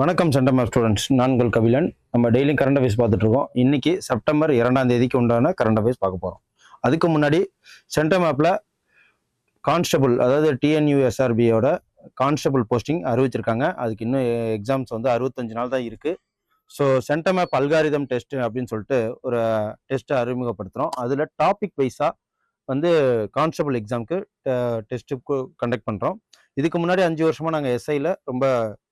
வணக்கம் சென்டமர் ஸ்டூடெண்ட்ஸ் நான்கள் உங்கள் கபிலன். நம்ம டெய்லியும் கரண்ட் அஃபேர்ஸ் பார்த்துட்ருக்கோம் இன்றைக்கி இன்னைக்கு செப்டம்பர் இரண்டாம் தேதிக்கு உண்டான கரண்ட் அஃபேர்ஸ் பார்க்க போகிறோம் அதுக்கு முன்னாடி சென்டம் ஆப்பில் கான்ஸ்டபுள் அதாவது டிஎன்யூஎஸ்ஆர்பியோட கான்ஸ்டபுள் போஸ்டிங் அறிவிச்சிருக்காங்க. அதுக்கு இன்னும் எக்ஸாம்ஸ் வந்து அறுபத்தஞ்சு நாள் தான் இருக்குது so centum of algorithm test அப்படின்னு சொல்லிட்டு ஒரு டெஸ்ட்டை அறிமுகப்படுத்துகிறோம் அதில் டாபிக் வைஸாக வந்து கான்ஸ்டபுள் எக்ஸாமுக்கு டெஸ்ட்டு கண்டக்ட் பண்ணுறோம் இதுக்கு முன்னாடி அஞ்சு வருஷமாக நாங்கள் எஸ்ஐயில் ரொம்ப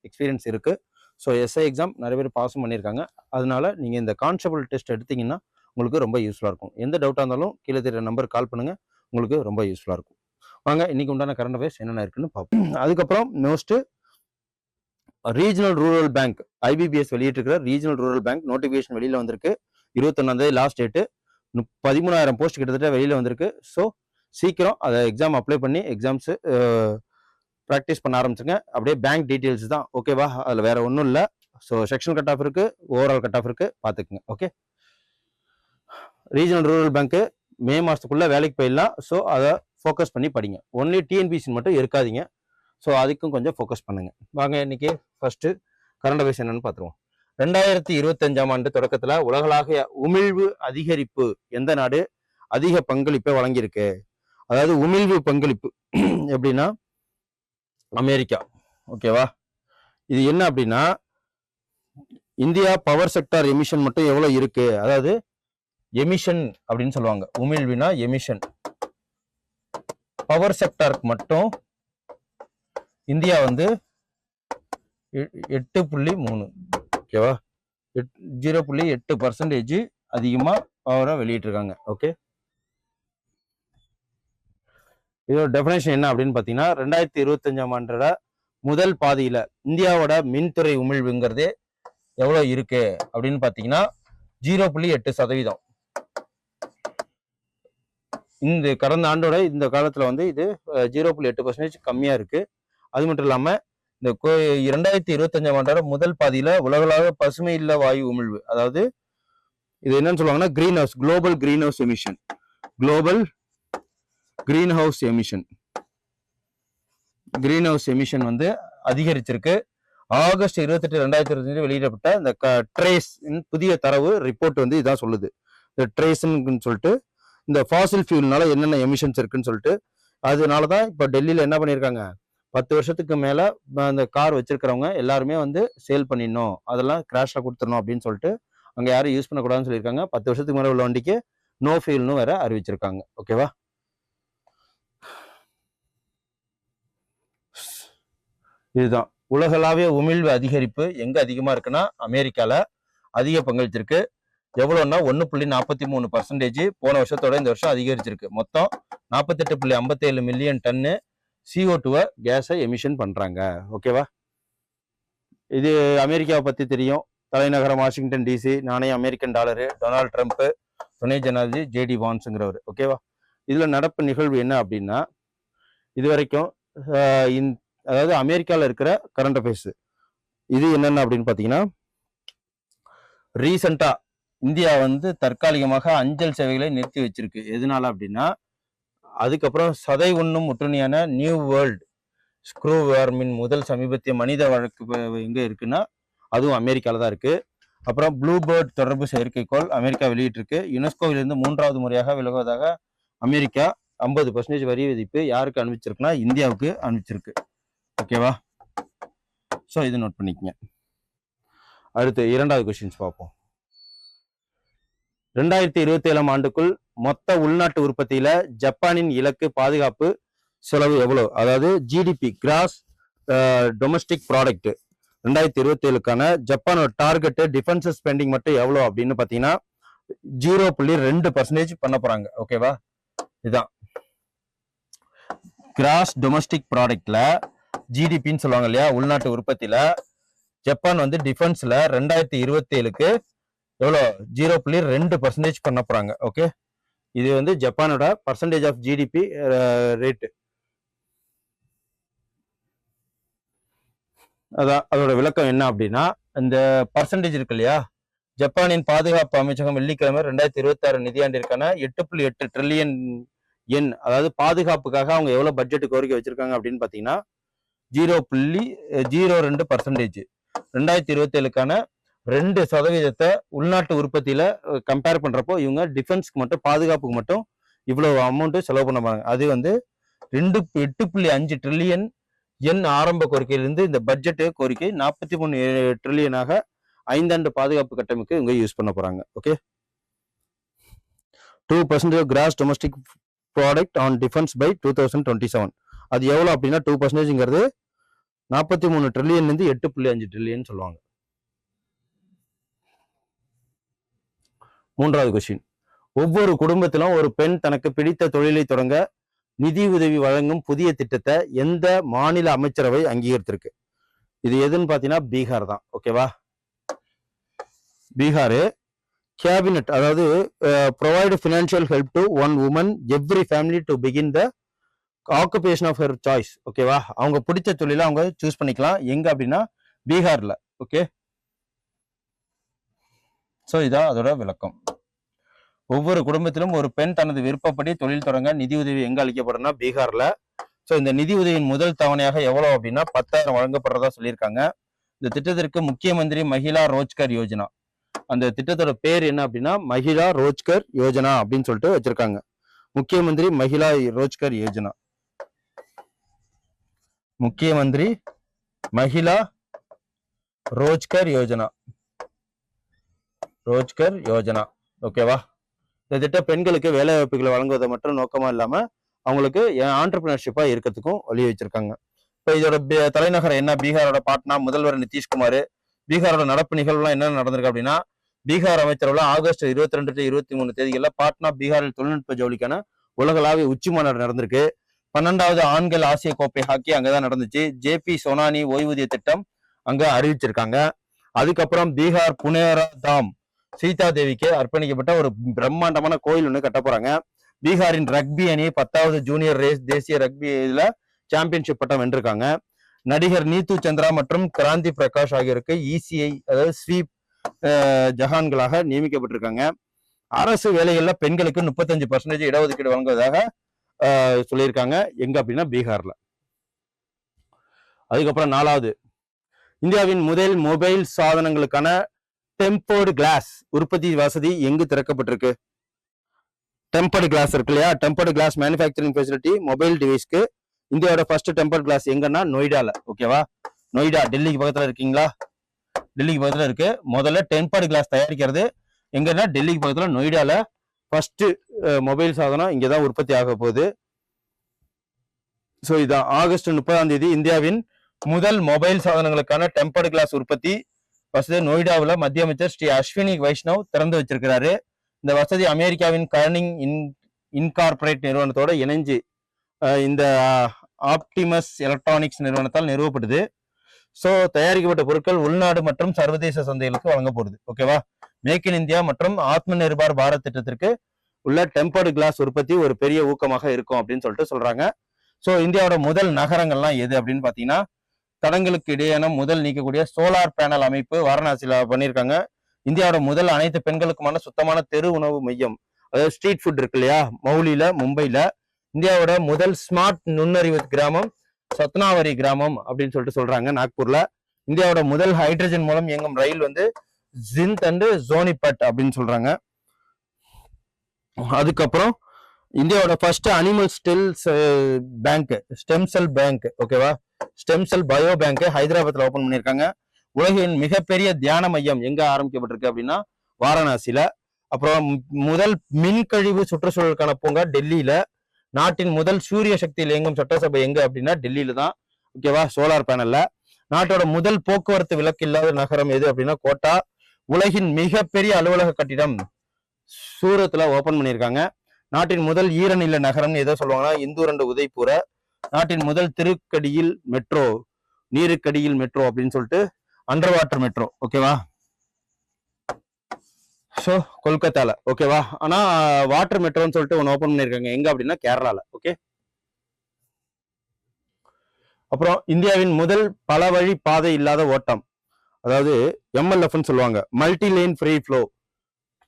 எக்ஸ்பீரியன்ஸ் இருக்குது ஸோ எஸ்ஐ எக்ஸாம் நிறைய பேர் பாஸும் பண்ணியிருக்காங்க. அதனால் நீங்கள் இந்த கான்ஸ்டபிள் டெஸ்ட் எடுத்தீங்கன்னா உங்களுக்கு ரொம்ப யூஸ்ஃபுல்லாக இருக்கும். எந்த டவுட்டாக இருந்தாலும் கீழே தெரிய நம்பர் கால் பண்ணுங்கள் உங்களுக்கு ரொம்ப யூஸ்ஃபுல்லாக இருக்கும். வாங்க இன்னைக்கு உண்டான கரண்ட் அஃபேர்ஸ் என்னென்ன இருக்குன்னு பார்ப்போம். அதுக்கப்புறம் most regional rural bank IBPS வெளியிட்டிருக்கிற regional rural bank notification வெளியில் வந்திருக்கு. இருபத்தொன்னாந்தேதி லாஸ்ட் டேட்டு பதிமூணாயிரம் போஸ்ட் கிட்டத்தட்ட வெளியில் வந்திருக்கு. ஸோ சீக்கிரம் அதை எக்ஸாம் அப்ளை பண்ணி எக்ஸாம்ஸு ப்ராக்டிஸ் பண்ண ஆரம்பிச்சுங்க. அப்படியே பேங்க் டீட்டெயில்ஸ் தான். ஓகேவா அதில் வேறு ஒன்றும் இல்லை. ஸோ செக்ஷன் கட் ஆஃப் இருக்குது ஓவரால் கட் ஆஃப் இருக்கு. பார்த்துக்குங்க ஓகே ரீஜனல் ரூரல் பேங்க்கு மே மாதத்துக்குள்ளே வேலைக்கு போயிடலாம். ஸோ அதை ஃபோக்கஸ் பண்ணி படிங்க. ஒன்லி டிஎன்பிசி மட்டும் இருக்காதீங்க. ஸோ அதுக்கும் கொஞ்சம் ஃபோக்கஸ் பண்ணுங்கள் வாங்க இன்னைக்கு ஃபஸ்ட்டு கரண்ட் அஃபேர்ஸ் என்னென்னு பார்த்துருவோம் ரெண்டாயிரத்தி இருபத்தஞ்சாம் ஆண்டு தொடக்கத்தில் உலகளாகிய உமிழ்வு அதிகரிப்பு எந்த நாடு? அதிக பங்களிப்பை வழங்கியிருக்கு. அதாவது உமிழ்வு பங்களிப்பு எப்படின்னா அமெரிக்கா. ஓகேவா இது என்ன அப்படின்னா இந்தியா பவர் செக்டார் எமிஷன் மட்டும் எவ்வளவு இருக்கு? அதாவது எமிஷன் அப்படின்னு சொல்லுவாங்க. உமிழ்வினா எமிஷன் பவர் செக்டாருக்கு மட்டும் இந்தியா வந்து எ- எட்டு புள்ளி மூணு. ஓகேவா எட் ஜீரோ புள்ளி எட்டு பர்சன்டேஜ் அதிகமாக பவராக வெளியிட்டிருக்காங்க. ஓகே இதோட டெஃபினேஷன் என்ன அப்படின்னு பார்த்தீங்கன்னா ரெண்டாயிரத்தி இருபத்தஞ்சாம் ஆண்டோட முதல் பாதியில இந்தியாவோட மின்துறை உமிழ்வுங்கிறதே எவ்வளோ இருக்கு? அப்படின்னு பார்த்தீங்கன்னா ஜீரோ புள்ளி எட்டு சதவீதம். இந்த கடந்த ஆண்டோட இந்த காலத்துல வந்து இது ஜீரோ புள்ளி எட்டு பர்சன்டேஜ் கம்மியா இருக்கு. அது மட்டும் இல்லாம இந்த கோ- இரண்டாயிரத்தி இருபத்தஞ்சாம் ஆண்டோட முதல் பாதியில உலகளாக பசுமை இல்ல வாயு உமிழ்வு. அதாவது இது என்னன்னு சொல்லுவாங்கன்னா greenhouse global greenhouse emission global greenhouse emission greenhouse emission வந்து அதிகரிச்சிருக்கு. ஆகஸ்ட் இருபத்தெட்டு ரெண்டாயிரத்தி இருபத்தஞ்சு வெளியிடப்பட்ட இந்த ட்ரேஸ் புதிய தரவு ரிப்போர்ட் வந்து இதான் சொல்லுது. இந்த ட்ரேஸ்ன்னு சொல்லிட்டு இந்த ஃபாசில் ஃபியூல்னால என்னென்ன எமிஷன்ஸ் இருக்குன்னு சொல்லிட்டு அதனால தான் இப்போ டெல்லியில் என்ன பண்ணியிருக்காங்க? பத்து வருஷத்துக்கு மேலே அந்த கார் வச்சிருக்கிறவங்க எல்லாருமே வந்து சேல் பண்ணிடணும். அதெல்லாம் கிராஷாக கொடுத்துடணும் அப்படின்னு சொல்லிட்டு அங்கே யாரும் யூஸ் பண்ணக்கூடாதுன்னு சொல்லியிருக்காங்க. பத்து வருஷத்துக்கு மேலே உள்ள வண்டிக்கு நோ ஃபீல்னு வேற அறிவிச்சிருக்காங்க. ஓகேவா இதுதான். உலகளாவிய உமிழ்வு அதிகரிப்பு எங்கே அதிகமாக இருக்குன்னா அமெரிக்காவில் அதிக பங்களிச்சிருக்கு. எவ்வளோன்னா ஒன்று புள்ளி நாற்பத்தி மூணு பர்சன்டேஜ் போன வருஷத்தோட இந்த வருஷம் அதிகரிச்சிருக்கு. மொத்தம் நாற்பத்தெட்டு புள்ளி ஐம்பத்தேழு மில்லியன் டன்னு சிஓ டூவை கேஸை எமிஷன் பண்ணுறாங்க ஓகேவா இது அமெரிக்காவை பற்றி தெரியும். தலைநகரம் வாஷிங்டன் டிசி நாணய அமெரிக்கன் டாலரு டொனால்ட் ட்ரம்ப்பு துணை ஜனாதிபதி ஜேடி வான்ஸுங்கிறவர். ஓகேவா இதில் நடப்பு நிகழ்வு என்ன அப்படின்னா இது வரைக்கும் ஆஹ் இந்த அதாவது அமெரிக்காவில் இருக்கிற கரண்ட் அஃபேர்ஸ் இது என்னென்ன அப்படின்னு பார்த்தீங்கன்னா ரீசண்டாக இந்தியா வந்து தற்காலிகமாக அஞ்சல் சேவைகளை நிறுத்தி வச்சிருக்கு. எதனால அப்படின்னா அதுக்கப்புறம் சதை உண்ணும் ஒட்டுணியான நியூ வேர்ல்ட் ஸ்க்ரூ வார்மின் முதல் சமீபத்திய மனித வழக்கு எங்கே இருக்குன்னா அதுவும் அமெரிக்காவில் தான் இருக்குது அப்புறம் ப்ளூ பேர்ட் தொடர்பு செயற்கைக்கோள் அமெரிக்கா வெளியிட்டிருக்கு. யுனெஸ்கோவிலிருந்து மூன்றாவது முறையாக விலகுவதாக அமெரிக்கா ஐம்பது பர்சன்டேஜ் வரி விதிப்பு யாருக்கு அனுப்பிச்சிருக்குன்னா இந்தியாவுக்கு அனுப்பிச்சிருக்கு. ஓகேவா ஸோ இது நோட் பண்ணிக்கங்க. அடுத்து இரண்டாவது கொஸ்டின்ஸ் பார்ப்போம். ரெண்டாயிரத்தி இருபத்தி ஏழாம் ஆண்டுக்குள் மொத்த உள்நாட்டு உற்பத்தியில ஜப்பானின் இலக்கு பாதுகாப்பு செலவு எவ்வளவு? அதாவது ஜிடிபி கிராஸ் டொமஸ்டிக் ப்ராடக்ட் ரெண்டாயிரத்தி இருபத்தி ஏழுக்கான ஜப்பானோட டார்கெட்டு டிஃபென்ஸ் ஸ்பெண்டிங் மட்டும் எவ்வளோ அப்படின்னு பார்த்தீங்கன்னா ஜீரோ புள்ளி ரெண்டு பர்சன்டேஜ் பண்ண போறாங்க. ஓகேவா இதுதான் கிராஸ் டொமஸ்டிக் ப்ராடக்ட்ல ஜிடிபின்னு சொல்லுவாங்க இல்லையா உள்நாட்டு உற்பத்தியில ஜப்பான் வந்து டிஃபென்ஸ்ல ரெண்டாயிரத்தி இருபத்தி ஏழுக்கு எவ்வளோ ஜீரோ புள்ளி ரெண்டு பர்சன்டேஜ் பண்ண போறாங்க. ஓகே இது வந்து ஜப்பானோட பர்சன்டேஜ் ஆஃப் ஜிடிபி ரேட்டு அதான் அதோட விளக்கம் என்ன அப்படின்னா இந்த பர்சன்டேஜ் இருக்கு இல்லையா? ஜப்பானின் பாதுகாப்பு அமைச்சகம் வெள்ளிக்கிழமை ரெண்டாயிரத்தி இருபத்தி ஆறு நிதியாண்டிற்கான எட்டு புள்ளி எட்டு ட்ரில்லியன் எண் அதாவது பாதுகாப்புக்காக அவங்க எவ்வளவு பட்ஜெட் கோரிக்கை வச்சிருக்காங்க அப்படின்னு பாத்தீங்கன்னா ஜீரோ புள்ளி ஜீரோ ரெண்டு பர்சன்டேஜ் ரெண்டாயிரத்தி இருபத்தி ஏழுக்கான ரெண்டு சதவீதத்தை உள்நாட்டு உற்பத்தியில கம்பேர் பண்றப்போ இவங்க டிஃபென்ஸ்க்கு மட்டும் பாதுகாப்புக்கு மட்டும் இவ்வளவு அமௌண்ட்டு செலவு பண்ண போறாங்க. அது வந்து ரெண்டு எட்டு புள்ளி அஞ்சு ட்ரில்லியன் என் ஆரம்ப கோரிக்கையிலிருந்து இந்த பட்ஜெட் கோரிக்கை நாற்பத்தி மூணு ட்ரில்லியனாக ஐந்தாண்டு பாதுகாப்பு கட்டமைக்கு இவங்க யூஸ் பண்ண போறாங்க. Okay two percentage gross domestic product on defence by two thousand twenty seven அது எவ்வளோ அப்படின்னா டூ பர்சன்டேஜ்ங்கிறது நாற்பத்தி மூணு ட்ரில்லியன்லேருந்து எட்டு புள்ளி அஞ்சு ட்ரில்லியன் சொல்லுவாங்க. மூன்றாவது கொஸ்டின் ஒவ்வொரு குடும்பத்திலும் ஒரு பெண் தனக்கு பிடித்த தொழிலை தொடங்க நிதி உதவி வழங்கும் புதிய திட்டத்தை எந்த மாநில அமைச்சரவை அங்கீகரித்திருக்கு? இது எதுன்னு பார்த்தீங்கன்னா பீகார் தான். ஓகேவா பீகாரு கேபினட் அதாவது provide financial help to one woman every family to begin the occupation of her choice ஓகேவா அவங்க பிடிச்ச தொழிலை அவங்க சூஸ் பண்ணிக்கலாம். எங்க அப்படின்னா பீகார்ல. ஓகே ஸோ இதான் அதோட விளக்கம். ஒவ்வொரு குடும்பத்திலும் ஒரு பெண் தனது விருப்பப்படி தொழில் தொடங்க நிதியுதவி எங்க அளிக்கப்படும்னா பீகார்ல. ஸோ இந்த நிதி உதவியின் முதல் தவணையாக எவ்வளவு அப்படின்னா பத்தாயிரம் வழங்கப்படுறதா சொல்லியிருக்காங்க. இந்த திட்டத்திற்கு முக்கிய மந்திரி மகிழா ரோஜ்கர் யோஜனா. அந்த திட்டத்தோட பேர் என்ன அப்படின்னா மகிழா ரோஜ்கர் யோஜனா அப்படின்னு சொல்லிட்டு வச்சிருக்காங்க. முக்கிய மந்திரி மகிழா ரோஜ்கர் யோஜனா. முக்கிய மந்திரி மகிழா ரோஜ்கர் யோஜனா. ரோஜ்கர் யோஜனா. ஓகேவா இந்த திட்டம் பெண்களுக்கு வேலை வாய்ப்புகளை வழங்குவதை மட்டும் நோக்கமா இல்லாம அவங்களுக்கு ஆண்டர்பிரினர்ஷிப்பா இருக்கிறதுக்கும் வழி வச்சிருக்காங்க. இப்போ இதோட தலைநகர் தலைநகரம் என்ன? பீகாரோட பாட்னா முதல்வர் நிதிஷ்குமார். பீகாரோட நடப்பு நிகழ்வுலாம் என்ன நடந்திருக்கு அப்படின்னா பீகார் அமைச்சரவில் ஆகஸ்ட் இருபத்தி ரெண்டு டு இருபத்தி மூணு தேதிகளில் பாட்னா பீகாரில் தொழில்நுட்ப ஜவுளிக்கான உலகளாவிய உச்சி மாநாடு நடந்திருக்கு. பன்னெண்டாவது ஆண்கள் ஆசிய கோப்பை ஹாக்கி அங்கதான் நடந்துச்சு. ஜேபி சோனானி ஓய்வூதிய திட்டம் அங்க அறிவிச்சிருக்காங்க. அதுக்கப்புறம் பீகார் புனேரா தாம் சீதா தேவிக்கு அர்ப்பணிக்கப்பட்ட ஒரு பிரம்மாண்டமான கோயில் ஒன்று கட்ட போறாங்க. பீகாரின் ரக்பி அணி பத்தாவது ஜூனியர் ரேஸ் தேசிய ரக்பி இதுல சாம்பியன்ஷிப் பட்டம் வென்றிருக்காங்க. நடிகர் நீத்து சந்திரா மற்றும் கிராந்தி பிரகாஷ் ஆகியோருக்கு இசிஐ அதாவது ஸ்வீப் ஜஹான்களாக நியமிக்கப்பட்டிருக்காங்க. அரசு வேலைகள்ல பெண்களுக்கு முப்பத்தஞ்சு பர்சன்டேஜ் இடஒதுக்கீடு வழங்குவதாக சொல்லியிருக்காங்க. எங்க அப்படின்னா பீகார்ல. அதுக்கப்புறம் நாலாவது. இந்தியாவின் முதல் மொபைல் சாதனங்களுக்கான டெம்போர்டு கிளாஸ் உற்பத்தி வசதி எங்கு திறக்கப்பட்டிருக்கு? டெம்பர்டு கிளாஸ் இருக்கு இல்லையா? Tempered glass manufacturing facility mobile டிவைஸ்க்கு இந்தியாவோட ஃபர்ஸ்ட் டெம்பர்ட் கிளாஸ் எங்கன்னா நொய்டால. ஓகேவா நொய்டா டெல்லிக்கு பக்கத்துல இருக்கீங்களா? டெல்லிக்கு பக்கத்துல இருக்கு. முதல்ல டெம்பர்டு கிளாஸ் தயாரிக்கிறது. எங்கன்னா டெல்லிக்கு பக்கத்துல நொய்டால ஃபர்ஸ்ட் மொபைல் சாதனம் இங்கே தான் உற்பத்தி ஆக போகுது. ஸோ இதான். ஆகஸ்ட் முப்பதாம் தேதி இந்தியாவின் முதல் மொபைல் சாதனங்களுக்கான டெம்பர்டு கிளாஸ் உற்பத்தி. வசதி நொய்டாவில் மத்திய அமைச்சர் ஸ்ரீ அஸ்வினி வைஷ்ணவ் திறந்து வச்சிருக்கிறாரு. இந்த வசதி அமெரிக்காவின் கர்னிங் இன் இன்கார்பரேட் நிறுவனத்தோட இணைஞ்சு இந்த ஆப்டிமஸ் எலக்ட்ரானிக்ஸ் நிறுவனத்தால் நிறுவப்படுது. ஸோ தயாரிக்கப்பட்ட பொருட்கள் உள்நாடு மற்றும் சர்வதேச சந்தைகளுக்கு வழங்கப்படுது ஓகேவா மேக் இன் இந்தியா மற்றும் ஆத்ம நிர்பார் பாரத் திட்டத்திற்கு உள்ள டெம்பர்டு கிளாஸ் உற்பத்தி ஒரு பெரிய ஊக்கமாக இருக்கும் அப்படின்னு சொல்லிட்டு சொல்றாங்க. ஸோ இந்தியாவோட முதல் நகரங்கள்லாம் எது அப்படின்னு பார்த்தீங்கன்னா தடங்களுக்கு இடையேன முதல் நீக்கக்கூடிய சோலார் பேனல் அமைப்பு வாரணாசியில பண்ணியிருக்காங்க. இந்தியாவோட முதல் அனைத்து பெண்களுக்குமான சுத்தமான தெரு உணவு மையம். அதாவது ஸ்ட்ரீட் ஃபுட் இருக்கு இல்லையா? மௌலியில மும்பையில. இந்தியாவோட முதல் ஸ்மார்ட் நுண்ணறிவு கிராமம் சத்னாவரி கிராமம் அப்படின்னு சொல்லிட்டு சொல்றாங்க நாக்பூர்ல. இந்தியாவோட முதல் ஹைட்ரஜன் மூலம் இயங்கும் ரயில் வந்து ஜிந்த் அண்ட் ஜோனிபட் அப்படின்னு சொல்றாங்க. அதுக்கப்புறம் இந்தியாவோட first animal stem cells bank stem cell bank ஓகேவா ஸ்டெம் செல் பயோ பேங்க் ஹைதராபாத்ல ஓபன் பண்ணியிருக்காங்க. உலகின் மிகப்பெரிய தியான மையம் எங்க ஆரம்பிக்கப்பட்டிருக்கு அப்படின்னா வாரணாசியில. அப்புறம் முதல் முதல் மின்கழிவு சுற்றுச்சூழலுக்கான பூங்கா டெல்லியில. நாட்டின் முதல் சூரிய சக்தியில் இயங்கும் சட்டசபை எங்க அப்படின்னா டெல்லியில தான். ஓகேவா சோலார் பேனல்ல நாட்டோட முதல் போக்குவரத்து விலக்கு இல்லாத நகரம் எது அப்படின்னா கோட்டா. உலகின் மிகப்பெரிய அலுவலக கட்டிடம் சூரத்துல ஓபன் பண்ணியிருக்காங்க. நாட்டின் முதல் ஈரநில நகரம்னு எதை சொல்லுவாங்கன்னா இந்தூரண்டு உதய்பூரை நாட்டின் முதல் திருக்கடியில் மெட்ரோ நீருக்கடியில் மெட்ரோ அப்படின்னு சொல்லிட்டு அண்டர் வாட்டர் மெட்ரோ ஓகேவா ஸோ கொல்கத்தால ஓகேவா ஆனா வாட்டர் மெட்ரோன்னு சொல்லிட்டு ஒன்று ஓப்பன் பண்ணியிருக்காங்க. எங்க அப்படின்னா கேரளால ஓகே அப்புறம் இந்தியாவின் முதல் பல வழி பாதை இல்லாத ஓட்டம். அதாவது எம்எல்எஃப்னு சொல்லுவாங்க. மல்டி லேன் ஃப்ரீ ஃப்ளோ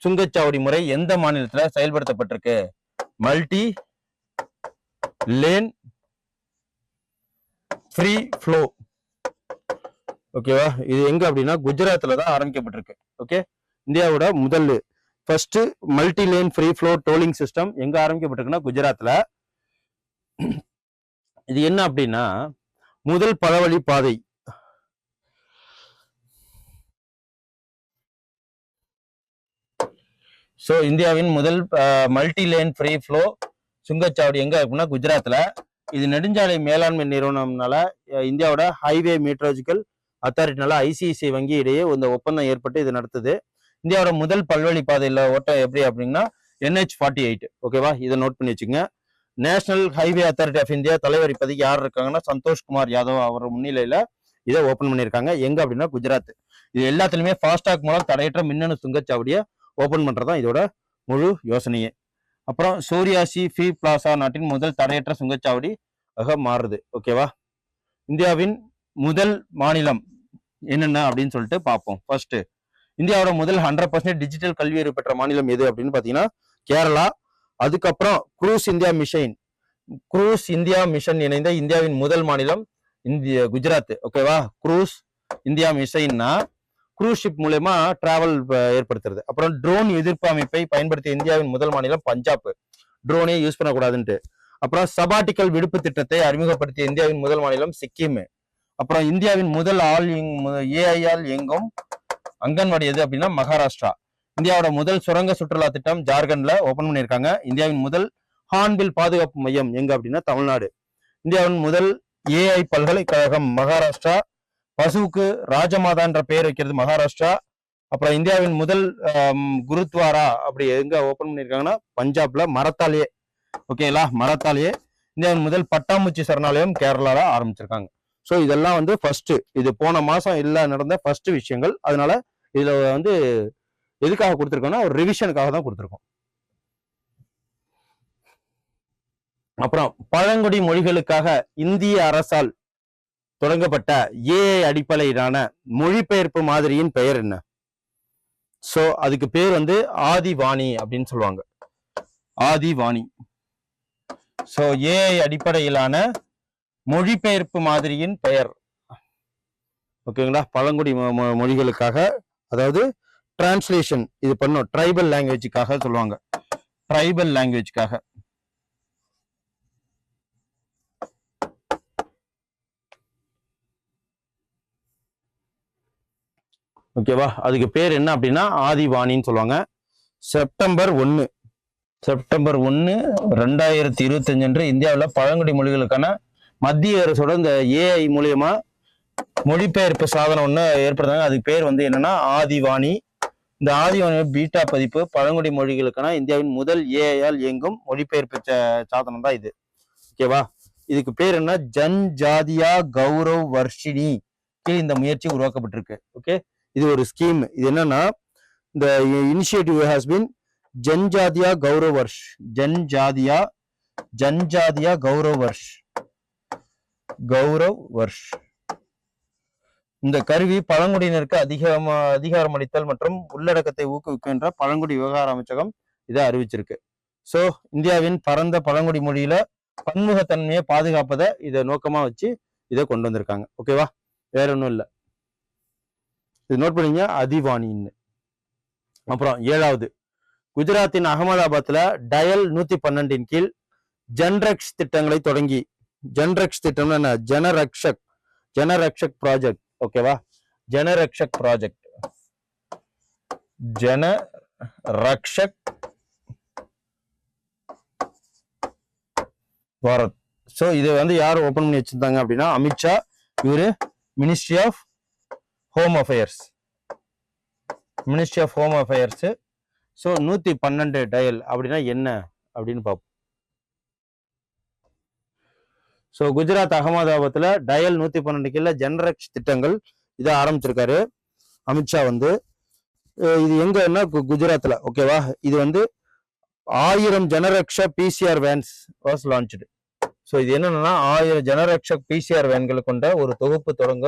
சுங்கச்சாவடி முறை எந்த மாநிலத்துல செயல்படுத்தப்பட்டிருக்கு? Multi lane free flow. ஓகேவா? இது எங்க அப்படின்னா குஜராத்ல தான் ஆரம்பிக்கப்பட்டிருக்கு. ஓகே? இந்தியாவோட முதல் first multi lane free flow tolling system எங்க ஆரம்பிக்கப்பட்டிருக்குன்னா குஜராத்ல. இது என்ன அப்படின்னா முதல் பலவழி பாதை ஸோ இந்தியாவின் முதல் மல்டி லேன் ஃப்ரீ ஃப்ளோ சுங்கச்சாவடி எங்கே அப்படின்னா குஜராத்தில் இது நெடுஞ்சாலை மேலாண்மை நிறுவனம்னால இந்தியாவோட ஹைவே மீட்ரோஜிக்கல் அத்தாரிட்டினால ஐசிஐசிஐ வங்கி இடையே இந்த ஒப்பந்தம் ஏற்பட்டு இது நடத்துது. இந்தியாவோட முதல் பல்வழி பாதையில் ஓட்டம் எப்படி அப்படின்னா என்ஹெச் ஃபார்ட்டி எயிட் ஓகேவா இதை நோட் பண்ணி வச்சுங்க national highway authority of India தலைவர் இப்போதைக்கு யார் இருக்காங்கன்னா சந்தோஷ் குமார் யாதவ் அவர் முன்னிலையில் இதை ஓப்பன் பண்ணியிருக்காங்க. எங்கே அப்படின்னா குஜராத். இது எல்லாத்துலேயுமே ஃபாஸ்டாக் மூலம் தடையற்ற மின்னணு சுங்கச்சாவடியை ஓப்பன் பண்ணுறதான் இதோட முழு யோசனையே. அப்புறம் சூரியாசி ஃபீ பிளாசா நாட்டின் முதல் தடையற்ற சுங்கச்சாவடி ஆக மாறுது. ஓகேவா இந்தியாவின் முதல் மாநிலம் என்னென்ன அப்படின்னு சொல்லிட்டு பார்ப்போம். ஃபர்ஸ்ட் இந்தியாவோட முதல் ஹண்ட்ரட் பர்சன்ட் டிஜிட்டல் கல்வி அறிவு பெற்ற மாநிலம் எது அப்படின்னு பார்த்தீங்கன்னா கேரளா. அதுக்கப்புறம் cruise India mission cruise India mission இணைந்த இந்தியாவின் முதல் மாநிலம் இந்திய குஜராத். ஓகேவா குரூஸ் இந்தியா மிஷன்னா குரூஸ் ஷிப் மூலயமா டிராவல் ஏற்படுத்துறது. அப்புறம் ட்ரோன் எதிர்ப்பு அமைப்பை பயன்படுத்திய இந்தியாவின் முதல் மாநிலம் பஞ்சாப். ட்ரோனே யூஸ் பண்ணக்கூடாதுன்ட்டு. அப்புறம் சபாட்டிக்கல் விடுப்பு திட்டத்தை அறிமுகப்படுத்திய இந்தியாவின் முதல் மாநிலம் சிக்கிம். அப்புறம் இந்தியாவின் முதல் ஆள் ஏஐஆல் எங்கும் அங்கன்வாடி எது அப்படின்னா மகாராஷ்டிரா. இந்தியாவோட முதல் சுரங்க சுற்றுலா திட்டம் ஜார்க்கண்ட்ல ஓபன் பண்ணியிருக்காங்க. இந்தியாவின் முதல் ஹார்ன்பில் பாதுகாப்பு மையம் எங்க அப்படின்னா தமிழ்நாடு. இந்தியாவின் முதல் ஏஐ பல்கலைக்கழகம் மகாராஷ்டிரா. பசுவுக்கு ராஜமாதா என்ற பெயர் வைக்கிறது மகாராஷ்டிரா. அப்புறம் இந்தியாவின் முதல் குருத்வாரா அப்படி எங்க ஓபன் பண்ணியிருக்காங்கன்னா பஞ்சாப்ல மரத்தாலேயே. ஓகேங்களா மரத்தாலேயே. இந்தியாவின் முதல் பட்டாம்பூச்சி சரணாலயம் கேரளால ஆரம்பிச்சிருக்காங்க. ஸோ இதெல்லாம் வந்து ஃபர்ஸ்ட் இது போன மாசம் இல்லை நடந்த ஃபர்ஸ்ட் விஷயங்கள். அதனால இதுல வந்து எதுக்காக கொடுத்துருக்கோம்னா ஒரு ரிவிஷனுக்காக தான் கொடுத்துருக்கோம். அப்புறம் பழங்குடி மொழிகளுக்காக இந்திய அரசால் தொடங்கப்பட்ட ஏஐ அடிப்படையிலான மொழிபெயர்ப்பு மாதிரியின் பெயர் என்ன? ஸோ அதுக்கு பேர் வந்து ஆதிவாணி அப்படின்னு சொல்லுவாங்க. ஆதிவாணி. ஸோ ஏஐ அடிப்படையிலான மொழிபெயர்ப்பு மாதிரியின் பெயர். ஓகேங்களா பழங்குடி மொ- மொ- மொழிகளுக்காக அதாவது டிரான்ஸ்லேஷன் இது பண்ணும் ட்ரைபல் லாங்குவேஜுக்காக சொல்லுவாங்க. ட்ரைபல் லாங்குவேஜ்க்காக ஓகேவா? அதுக்கு பேர் என்ன அப்படின்னா ஆதிவாணின்னு சொல்லுவாங்க. செப்டம்பர் ஒன்று செப்டம்பர் ஒன்று ரெண்டாயிரத்தி இருபத்தஞ்சு அன்று இந்தியாவில் பழங்குடி மொழிகளுக்கான மத்திய அரசோட இந்த ஏஐ மூலியமா மொழிபெயர்ப்பு சாதனம் ஒன்று ஏற்படுத்தாங்க அதுக்கு பேர் வந்து என்னன்னா ஆதிவாணி. இந்த ஆதிவாணி பீட்டா பதிப்பு பழங்குடி மொழிகளுக்கான இந்தியாவின் முதல் ஏஐயால் இயங்கும் மொழிபெயர்ப்பு சாதனம் தான் இது. ஓகேவா? இதுக்கு பேர் என்ன? ஜன் ஜாதியா கௌரவ் வர்ஷினி. கீழ் இந்த முயற்சி உருவாக்கப்பட்டிருக்கு. ஓகே? இது ஒரு ஸ்கீம் இது என்னன்னா இந்த இனிஷியேட்டிவ் ஹாஸ் பின் ஜன்ஜாதியா கௌரவ வர்ஷ் ஜன்ஜாதியா ஜன்ஜாதியா கௌரவ வர்ஷ் கௌரவ் வர்ஷ் இந்த கருவி பழங்குடியினருக்கு அதிகமா அதிகாரம் அளித்தல் மற்றும் உள்ளடக்கத்தை ஊக்குவிக்கும் என்ற பழங்குடி விவகார அமைச்சகம் இதை அறிவிச்சிருக்கு. சோ இந்தியாவின் பரந்த பழங்குடி மொழியில பன்முகத்தன்மையை பாதுகாப்பதை இதை நோக்கமா வச்சு இதை கொண்டு வந்திருக்காங்க. ஓகேவா வேற ஒன்றும் இல்லை. இது நோட் பண்ணிங்க அதிவாணின்னு அப்புறம் ஏழாவது குஜராத்தின் அகமதாபாத்ல டயல் நூத்தி பன்னெண்டின் கீழ் ஜன்ரக்ஷ் திட்டங்களை தொடங்கி ஜன்ரக்ஷ் திட்டம்னா என்ன? ஜனரக்ஷக் ஜனரக்ஷக் ப்ராஜெக்ட் ஓகேவா ஜனரக்ஷக் ப்ராஜெக்ட் ஜன ரக்ஷக் பாரத். ஸோ இதை வந்து யார் ஓப்பன் பண்ணி வச்சிருந்தாங்க அப்படின்னா அமித்ஷா இவர் ministry of home affairs ministry of home affairs so நூற்றி பன்னெண்டு டயல் அப்படின்னா என்ன அப்படின்னு பார்ப்போம். ஸோ குஜராத் அகமதாபாத்தில் டயல் நூற்றி பன்னெண்டு கீழே ஜென்ரக்ஸ் திட்டங்கள் இதை ஆரம்பிச்சிருக்காரு. அமித்ஷா வந்து இது எங்கன்னா கு- ஓகேவா இது வந்து ஆயிரம் Janaraksha PCR vans was launch so இது என்னென்னா ஆயிரம் ஜனரக்ஷ பிசிஆர் வேன்களை கொண்ட ஒரு தொகுப்பு தொடங்க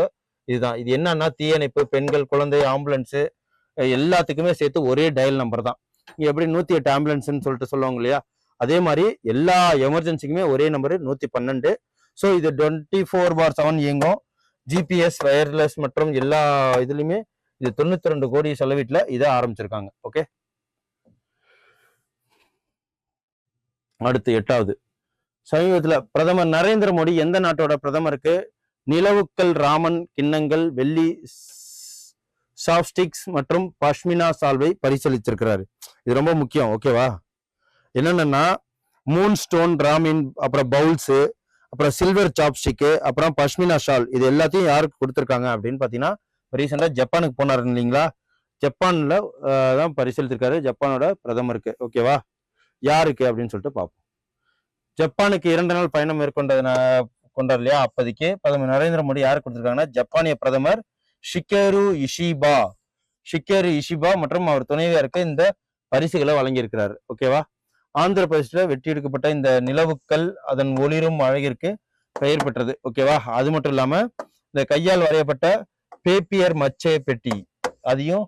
இதுதான். இது என்னன்னா தீயணைப்பு பெண்கள் குழந்தை ஆம்புலன்ஸ் எல்லாத்துக்குமே சேர்த்து ஒரே டயல் நம்பர் தான். இங்க எப்படி நூத்தி எட்டு ஆம்புலன்ஸ்னு சொல்லிட்டு சொல்லுவாங்க இல்லையா? அதே மாதிரி எல்லா எமர்ஜென்சிக்குமே ஒரே நம்பர் நூத்தி பன்னெண்டு. ஸோ இது டுவெண்ட்டி ஃபோர் பார் செவன் இயங்கும் ஜிபிஎஸ் வயர்லெஸ் மற்றும் எல்லா இதுலயுமே இது தொண்ணூத்தி ரெண்டு கோடி செலவீட்டில் இதை ஆரம்பிச்சிருக்காங்க. ஓகே அடுத்து எட்டாவது. சமீபத்துல பிரதமர் நரேந்திர மோடி எந்த நாட்டோட பிரதமருக்கு நிலவுக்கல் ராமன் கிண்ணங்கள் வெள்ளி சாப்ஸ்டிக்ஸ் மற்றும் பஷ்மினா சால்வை பரிசீலிச்சிருக்கிறாரு இது ரொம்ப முக்கியம் ஓகேவா என்னென்னா மூன் ஸ்டோன் ராமின் அப்புறம் பவுல்ஸு அப்புறம் சில்வர் சாப்ஸ்டிக்கு அப்புறம் பஷ்மினா ஷால் இது எல்லாத்தையும் யாருக்கு கொடுத்துருக்காங்க அப்படின்னு பார்த்தீங்கன்னா ரீசெண்டாக ஜப்பானுக்கு போனார் இல்லைங்களா? ஜப்பானில் தான் பரிசீலித்திருக்காரு ஜப்பானோட பிரதமருக்கு ஓகேவா யாருக்கு அப்படின்னு சொல்லிட்டு பார்ப்போம். ஜப்பானுக்கு இரண்டு நாள் பயணம் மேற்கொண்டது கொண்டார் இல்லையா அப்போதைக்கு பிரதமர் நரேந்திர மோடி யார் கொடுத்துருக்காங்கன்னா ஜப்பானிய பிரதமர் ஷிகேரு இஷிபா. ஷிகேரு இஷிபா மற்றும் அவர் துணைவியாருக்கு இந்த பரிசுகளை வழங்கியிருக்கிறார். ஓகேவா ஆந்திர பிரதேசத்தில் வெற்றி எடுக்கப்பட்ட இந்த நிலவுக்கள் அதன் ஒளிரும் அழகிற்கு பெயர் பெற்றது. ஓகேவா அது மட்டும் இல்லாம இந்த கையால் வரையப்பட்ட பேப்பியர் மச்சே பெட்டி அதையும்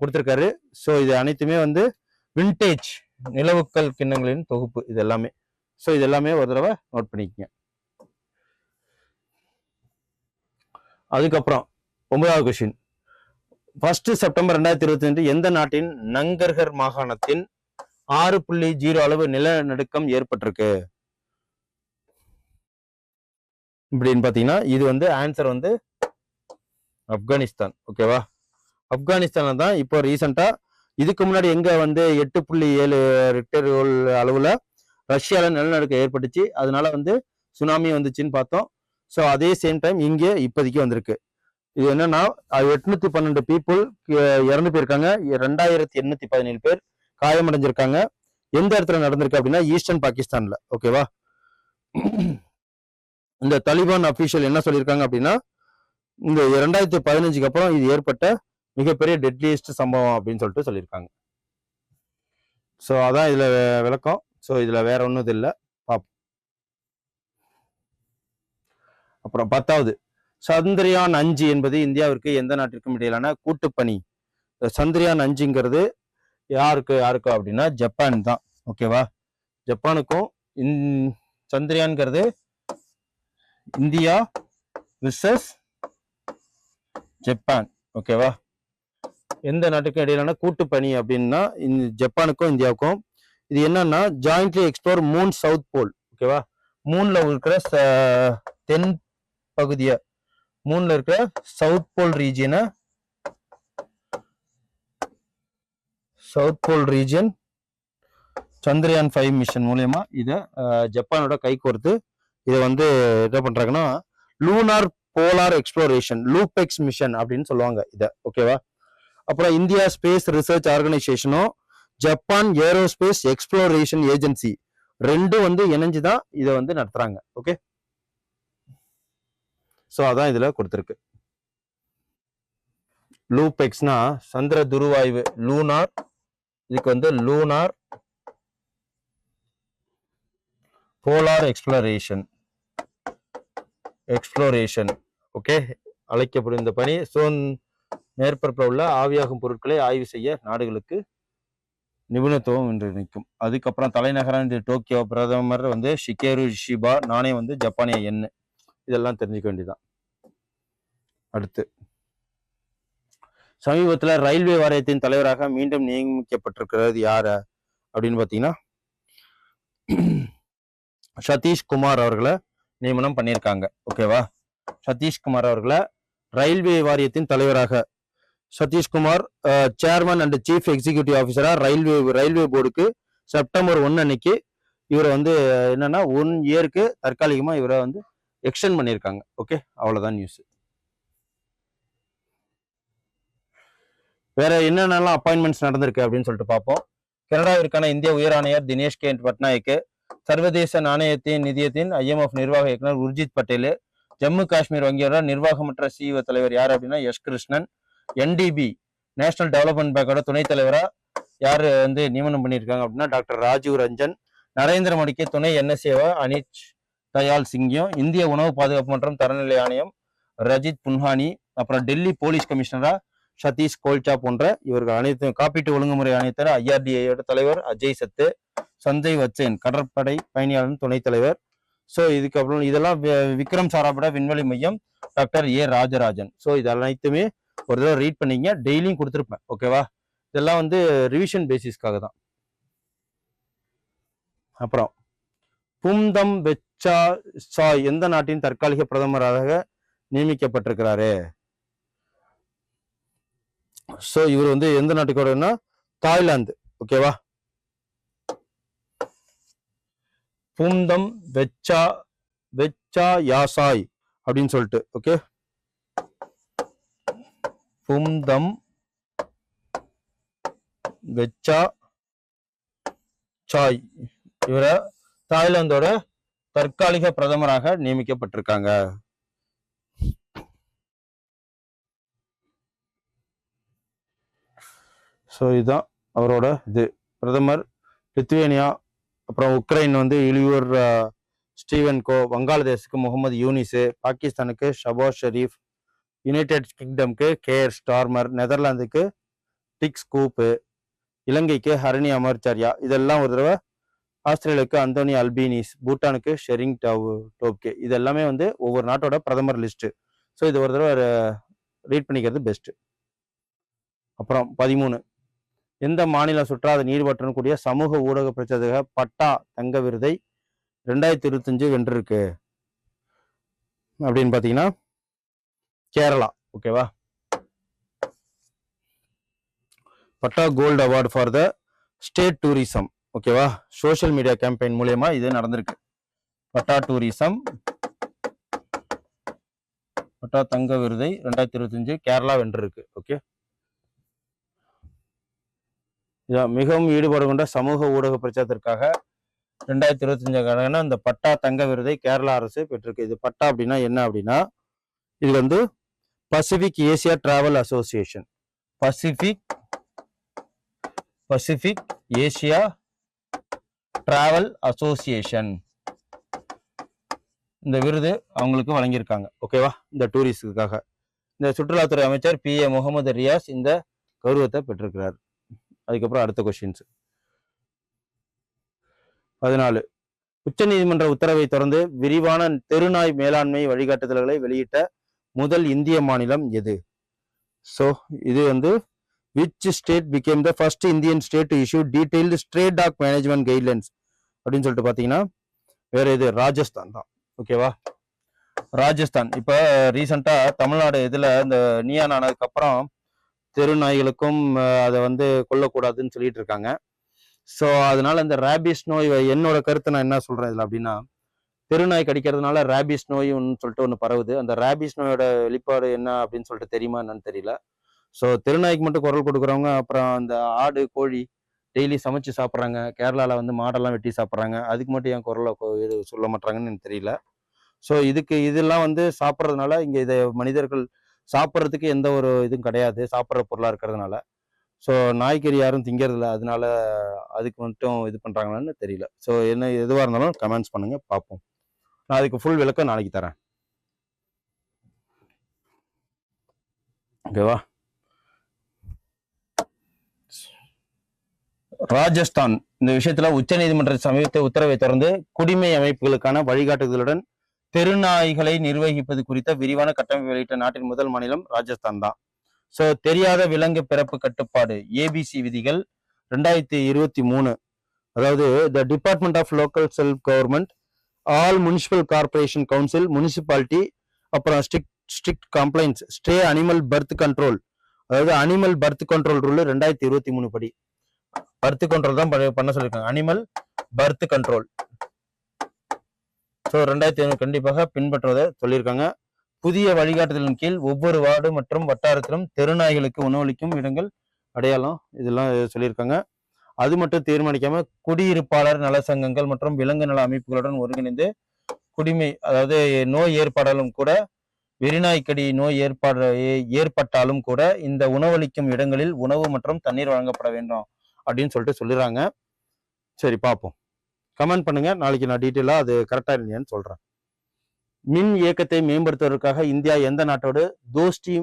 கொடுத்துருக்காரு. ஸோ இது அனைத்துமே வந்து விண்டேஜ் நிலவுக்கல் கிண்ணங்களின் தொகுப்பு இது எல்லாமே ஸோ இது எல்லாமே ஒரு தடவை நோட் பண்ணிக்கங்க. அதுக்கப்புறம் ஒன்பதாவது கொஸ்டின் ஃபர்ஸ்ட் செப்டம்பர் ரெண்டாயிரத்தி இருபத்தி ரெண்டு எந்த நாட்டின் நங்கர்கர் மாகாணத்தின் ஆறு புள்ளி ஜீரோ அளவு நிலநடுக்கம் ஏற்பட்டிருக்கு? இப்படின்னு பார்த்தீங்கன்னா இது வந்து ஆன்சர் வந்து ஆப்கானிஸ்தான். ஓகேவா ஆப்கானிஸ்தானில் தான் இப்போ ரீசெண்டா இதுக்கு முன்னாடி எங்கே வந்து எட்டு புள்ளி ஏழு ரிக்டர் அளவில் ரஷ்யாவில் நிலநடுக்கம் ஏற்பட்டுச்சு. அதனால வந்து சுனாமி வந்துச்சுன்னு பார்த்தோம். ஸோ அதே சேம் டைம் இங்கே இப்போதைக்கு வந்திருக்கு. இது என்னன்னா எட்நூத்தி பன்னெண்டு பீப்புள் இறந்து போயிருக்காங்க. ரெண்டாயிரத்தி எண்ணூத்தி பதினேழு பேர் காயமடைஞ்சிருக்காங்க. எந்த இடத்துல நடந்திருக்கு அப்படின்னா ஈஸ்டர்ன் பாகிஸ்தான்ல. ஓகேவா இந்த தலிபான் அபிஷியல் என்ன சொல்லியிருக்காங்க அப்படின்னா இந்த ரெண்டாயிரத்தி பதினஞ்சுக்கு அப்புறம் இது ஏற்பட்ட மிகப்பெரிய டெட்லியஸ்ட் சம்பவம் அப்படின்னு சொல்லிட்டு சொல்லியிருக்காங்க. ஸோ அதான் இதுல விளக்கம். ஸோ இதுல வேற ஒன்றும் இது இல்லை பார்ப்போம் அப்புறம் பத்தாவது சந்திரயான் அஞ்சு என்பது இந்தியாவிற்கு எந்த நாட்டிற்கும் இடையிலான கூட்டுப்பணி. சந்திரயான் அஞ்சுங்கிறது யாருக்கு யாருக்கு அப்படின்னா ஜப்பான் தான். ஓகேவா ஜப்பானுக்கும் இந் சந்திரயான்ங்கிறது இந்தியா விசஸ் ஜப்பான். ஓகேவா எந்த நாட்டுக்கும் இடையிலான கூட்டுப்பணி அப்படின்னா இந்த ஜப்பானுக்கும் இந்தியாவுக்கும். இது என்னன்னா jointly explore moon south pole ஓகேவா மூன்ல இருக்கிற தென் பகுதியை? மூணில் இருக்கிற south pole ரீஜியனை south pole region Chandrayaan five mission மூலயமா இதை ஜப்பானோட கை கோர்த்து இதை வந்து என்ன பண்றாங்கன்னா lunar polar exploration LUPEX mission அப்படின்னு சொல்லுவாங்க இதை. ஓகேவா அப்புறம் இந்தியா ஸ்பேஸ் ரிசர்ச் ஆர்கனைசேஷனும் ஜப்பான் ஏரோஸ்பேஸ் எக்ஸ்ப்ளோரேஷன் ஏஜென்சி ரெண்டும் வந்து இணைஞ்சு தான் இதை வந்து நடத்துறாங்க. ஓகே ஸோ அதான் இதுல கொடுத்துருக்கு. லூபெக்ஸ்னா சந்திர துருவாய்வு லூனார் இதுக்கு வந்து lunar polar exploration exploration okay அழைக்கப்படும் இந்த பணி. சோன் மேற்பரப்பில் உள்ள ஆவியாகும் பொருட்களை ஆய்வு செய்ய நாடுகளுக்கு நிபுணத்துவம் என்று நிற்கும். அதுக்கப்புறம் தலைநகரான டோக்கியோ பிரதமர் வந்து ஷிகேரு ஷிபா நானே வந்து ஜப்பானிய எண்ணு. இதெல்லாம் தெரிஞ்சுக்க வேண்டியதான் அடுத்து. சமீபத்தில் ரயில்வே வாரியத்தின் தலைவராக மீண்டும் நியமிக்கப்பட்டிருக்கிறது யார்? அப்படின்னு பார்த்தீங்கன்னா சதீஷ் குமார் அவர்களை நியமனம் பண்ணியிருக்காங்க. ஓகேவா சதீஷ் குமார் அவர்களை ரயில்வே வாரியத்தின் தலைவராக. Satish Kumar chairman and chief executive ஆஃபீஸராக ரயில்வே ரயில்வே போர்டுக்கு செப்டம்பர் ஒன்று அன்னைக்கு இவரை வந்து என்னன்னா ஒன் இயருக்கு தற்காலிகமாக இவரை வந்து எக்ஸ்டெண்ட் பண்ணியிருக்காங்க. ஓகே அவ்வளவுதான் நியூஸ் வேற என்னென்னலாம் அப்பாயின்மெண்ட்ஸ் நடந்திருக்கு அப்படின்னு சொல்லிட்டு பார்ப்போம். கனடாவிற்கான இந்திய உயர் ஆணையர் தினேஷ் கே. பட்நாயக்கு சர்வதேச நாணயத்தின் நிதியத்தின் ஐஎம்எஃப் நிர்வாக இயக்குனர் உர்ஜித் பட்டேல் ஜம்மு காஷ்மீர் வங்கியோட நிர்வாகமற்ற சிஇஓ தலைவர் யார் அப்படின்னா S. Krishnan NDB national development பேங்கோட துணைத் தலைவரா யார் வந்து நியமனம் பண்ணியிருக்காங்க அப்படின்னா டாக்டர் ராஜீவ் ரஞ்சன் நரேந்திர மோடிக்கு துணை என்எஸ்ஏவா அனித் தயால் சிங்கியம் இந்திய உணவு பாதுகாப்பு மற்றும் தரநிலை ஆணையம் ரஜித் புன்ஹானி அப்புறம் டெல்லி போலீஸ் கமிஷனரா சதீஷ் கோல்சா போன்ற இவர்கள் அனைத்து காப்பீட்டு ஒழுங்குமுறை ஆணையத்தர் ஐஆர்டிஐயோட தலைவர் அஜய் சத்து சஞ்சய் வச்சேன் கடற்படை பயணியாளர் துணைத் தலைவர். ஸோ இதுக்கப்புறம் இதெல்லாம் வி- விக்ரம் சாராபட விண்வெளி மையம் டாக்டர் ஏ ராஜராஜன். ஸோ இது அனைத்துமே ஒரு தடவை ரீட் பண்ணிங்க டெய்லியும் கொடுத்துருப்பேன் ஓகேவா இதெல்லாம் வந்து ரிவிஷன் பேசிஸ்க்காக தான். அப்புறம் கும்தம் வெச்சா சாய் எந்த நாட்டின் தற்காலிக பிரதமராக நியமிக்கப்பட்டிருக்கிறாரு? ஸோ இவர் வந்து எந்த நாட்டுக்கோடனா தாய்லாந்து. ஓகேவா பும்தம் வெச்சா வெச்சா யாசாய் அப்படின்னு சொல்லிட்டு ஓகே பும்தம் வெச்சா சாய். இவரை தாய்லாந்தோட தற்காலிக பிரதமராக நியமிக்கப்பட்டிருக்காங்க. ஸோ இதுதான் அவரோட இது. பிரதமர் லித்துவேனியா அப்புறம் உக்ரைன் வந்து இலியூர் ஸ்டீவன்கோ ஸ்டீவன் கோ வங்காளதேசுக்கு முகமது யூனிஸு பாகிஸ்தானுக்கு ஷபாஸ் ஷெரீஃப் யுனைடெட் கிங்டம்க்கு கேர் ஸ்டார்மர் நெதர்லாந்துக்கு டிக் ஸ்கூப்பு இலங்கைக்கு ஹரணி அமர்ச்சாரியா இதெல்லாம் ஒரு தடவை ஆஸ்திரேலியாவுக்கு அந்தோனி அல்பீனிஸ் பூட்டானுக்கு ஷெரிங் டவ் டோப்கே. இது எல்லாமே வந்து ஒவ்வொரு நாட்டோட பிரதமர் லிஸ்ட்டு ஸோ இது ஒரு தடவை ரீட் பண்ணிக்கிறது பெஸ்ட்டு அப்புறம் பதிமூணு. எந்த மாநிலம் சுற்றாத நீர்வற்றணும் கூடிய சமூக ஊடக பிரச்சனை பட்டா தங்க விருதை ரெண்டாயிரத்தி இருபத்தஞ்சு வென்றிருக்கு. அப்படின்னு பார்த்தீங்கன்னா கேரளா. ஓகேவா PATA gold award for the state tourism ஓகேவா? சோஷியல் மீடியா கேம்பெயின் மூலயமா இது நடந்திருக்கு. பட்டா டூரிசம் பட்டா தங்க விருதை ரெண்டாயிரத்தி இருபத்தஞ்சு கேரளா வென்றிருக்கு. ஓகே? இதான் மிகவும் ஈடுபாடு கொண்ட சமூக ஊடக பிரச்சாரத்திற்காக ரெண்டாயிரத்தி இருபத்தஞ்சாக்கான இந்த பட்டா தங்க விருதை கேரளா அரசு பெற்றிருக்கு. இது பட்டா அப்படின்னா என்ன அப்படின்னா இது வந்து Pacific Asia travel association Pacific Pacific Asia travel association இந்த விருது அவங்களுக்கு வழங்கியிருக்காங்க. ஓகேவா இந்த டூரிஸ்டுக்காக இந்த சுற்றுலாத்துறை அமைச்சர் பி ஏ முகமது ரியாஸ் இந்த கௌரவத்தை பெற்றிருக்கிறார். அதுக்கப்புறம் அடுத்த கொஸ்டின்ஸ் பதினாலு. உச்சநீதிமன்ற உத்தரவை தொடர்ந்து விரிவான தெருநாய் மேலாண்மை வழிகாட்டுதல்களை வெளியிட்ட முதல் இந்திய மாநிலம் எது? ஸோ இது வந்து which state became the first Indian state to issue detailed stray dog management guidelines அப்படின்னு சொல்லிட்டு பார்த்தீங்கன்னா வேற இது ராஜஸ்தான் தான். ஓகேவா ராஜஸ்தான். இப்போ ரீசெண்டாக தமிழ்நாடு இதில் இந்த நியான் ஆனதுக்கப்புறம் தெரு நாய்களுக்கும் அதை வந்து கொல்லக்கூடாதுன்னு சொல்லிட்டு இருக்காங்க. ஸோ அதனால இந்த ரேபிஸ் நோய் என்னோட கருத்து நான் என்ன சொல்கிறேன் இதில் அப்படின்னா தெருநாய் கடிக்கிறதுனால ரேபிஸ் நோய்னு சொல்லிட்டு ஒன்று பரவுது. அந்த ரேபிஸ் நோயோட வெளிப்பாடு என்ன அப்படின்னு சொல்லிட்டு தெரியுமா என்னன்னு தெரியல. ஸோ தெருநாய்க்கு மட்டும் குரல் கொடுக்குறவங்க அப்புறம் அந்த ஆடு கோழி டெய்லி சமைச்சு சாப்பிட்றாங்க. கேரளாவில் வந்து மாடெல்லாம் வெட்டி சாப்பிட்றாங்க. அதுக்கு மட்டும் ஏன் குரலை இது சொல்ல மாட்டாங்கன்னு எனக்கு தெரியல. ஸோ இதுக்கு இதெல்லாம் வந்து சாப்பிட்றதுனால இங்கே இதை மனிதர்கள் சாப்பிட்றதுக்கு எந்த ஒரு இதுவும் கிடையாது. சாப்பிட்ற பொருளாக இருக்கிறதுனால. ஸோ நாய்க்கறி யாரும் திங்கிறதில்ல. அதனால அதுக்கு மட்டும் இது பண்ணுறாங்களான்னு தெரியல. ஸோ என்ன எதுவாக இருந்தாலும் கமெண்ட்ஸ் பண்ணுங்கள் பார்ப்போம். நான் அதுக்கு ஃபுல் விளக்கம் நாளைக்கு தரேன். ஓகேவா ராஜஸ்தான். இந்த விஷயத்துல உச்சநீதிமன்ற சமீபத்தை உத்தரவை தொடர்ந்து குடிமை அமைப்புகளுக்கான வழிகாட்டுதலுடன் தெருநாய்களை நிர்வகிப்பது குறித்த விரிவான கட்டமைப்பு வெளியிட்ட நாட்டின் முதல் மாநிலம் ராஜஸ்தான் தான். ஸோ தெரியாத விலங்கு பிறப்பு கட்டுப்பாடு ஏபிசி விதிகள் ரெண்டாயிரத்தி இருபத்தி மூணு. அதாவது the department of local self government all municipal corporation council municipality அப்புறம் strict strict complaints stay animal birth control அதாவது அனிமல் பர்த் கண்ட்ரோல் ரூல் ரெண்டாயிரத்தி இருபத்தி மூணு படி. பர்த் கண்ட்ரோல் தான் பண்ண- சொல்லியிருக்காங்க அனிமல் பர்த் கண்ட்ரோல் ஸோ ரெண்டாயிரத்தி ஐநூறு கண்டிப்பாக பின்பற்றுவதை சொல்லியிருக்காங்க. புதிய வழிகாட்டுதலின் கீழ் ஒவ்வொரு வார்டு மற்றும் வட்டாரத்திலும் தெருநாய்களுக்கு உணவளிக்கும் இடங்கள் அடையாளம் இதெல்லாம் சொல்லியிருக்காங்க. அது மட்டும் தீர்மானிக்காம குடியிருப்பாளர் நல சங்கங்கள் மற்றும் விலங்கு நல அமைப்புகளுடன் ஒருங்கிணைந்து குடிமை அதாவது நோய் ஏற்பாடாலும் கூட வெறிநாய்க்கடி நோய் ஏற்பாடு ஏற்பட்டாலும் கூட இந்த உணவளிக்கும் இடங்களில் உணவு மற்றும் தண்ணீர் வழங்கப்பட வேண்டும். அப்படின்னு சொல்லிட்டு சொல்லிடுறாங்க. சரி பார்ப்போம். கமெண்ட் பண்ணுங்க. நாளைக்கு நான் டீட்டெயிலாக அது கரெக்டாக இல்லையான்னு சொல்கிறேன் மின் இயக்கத்தை மேம்படுத்துவதற்காக இந்தியா எந்த நாட்டோடு தோஷ்டி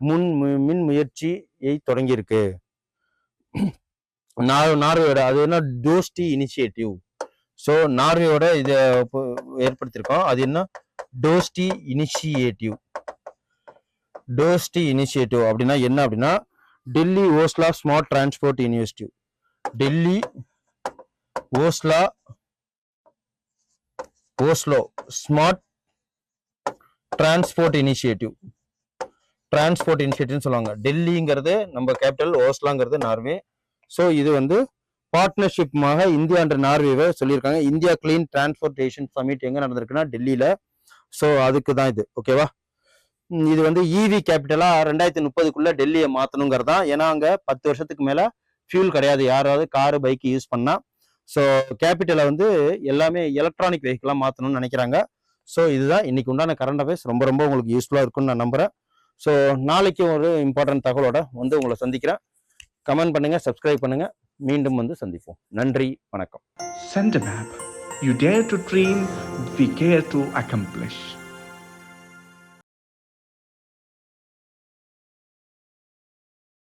முன் மின் முயற்சியை தொடங்கியிருக்கு? நார் நார்வேயோட அது என்ன? டோஸ்டி இனிஷியேட்டிவ். ஸோ நார்வேயோட இதை ஏற்படுத்தியிருக்கோம். அது என்ன? டோஸ்டி இனிஷியேட்டிவ். டோஸ்டி இனிஷியேட்டிவ் அப்படின்னா என்ன அப்படின்னா Delhi Oslo smart transport initiative Delhi Oslo Oslo smart transport initiative. Transport இனிஷியேட்டிவ்னு சொல்லுவாங்க. டெல்லிங்கிறது நம்ம கேபிட்டல் ஓஸ்லாங்கிறது நார்வே. ஸோ இது வந்து பார்ட்னர்ஷிப்மாக இந்தியா என்ற நார்வேவை சொல்லியிருக்காங்க. இந்தியா கிளீன் டிரான்ஸ்போர்டேஷன் சமிட் எங்கே நடந்திருக்குன்னா டெல்லியில். ஸோ அதுக்கு தான் இது. ஓகேவா இது வந்து இவி கேபிட்டலாக ரெண்டாயிரத்தி முப்பதுக்குள்ளே டெல்லியை மாற்றணுங்கிறது தான். ஏன்னா அங்கே பத்து வருஷத்துக்கு மேலே ஃபியூல் கிடையாது. யாராவது காரு பைக் யூஸ் பண்ணால் ஸோ கேபிட்டலை வந்து எல்லாமே எலக்ட்ரானிக் வெஹிக்கிளாக மாற்றணும்னு நினைக்கிறாங்க. ஸோ இதுதான் இன்னைக்கு உண்டான கரண்ட் அஃபேர்ஸ் ரொம்ப ரொம்ப உங்களுக்கு யூஸ்ஃபுல்லாக இருக்கும்னு நான் நம்புகிறேன் ஸோ நாளைக்கு ஒரு இம்பார்ட்டன்ட் தகவலோட வந்து உங்களை சந்திக்கிறேன். கமெண்ட் பண்ணுங்கள் சப்ஸ்கிரைப் பண்ணுங்கள் மீண்டும் வந்து சந்திப்போம். நன்றி வணக்கம். Send a map. You dare to dream, we care to accomplish.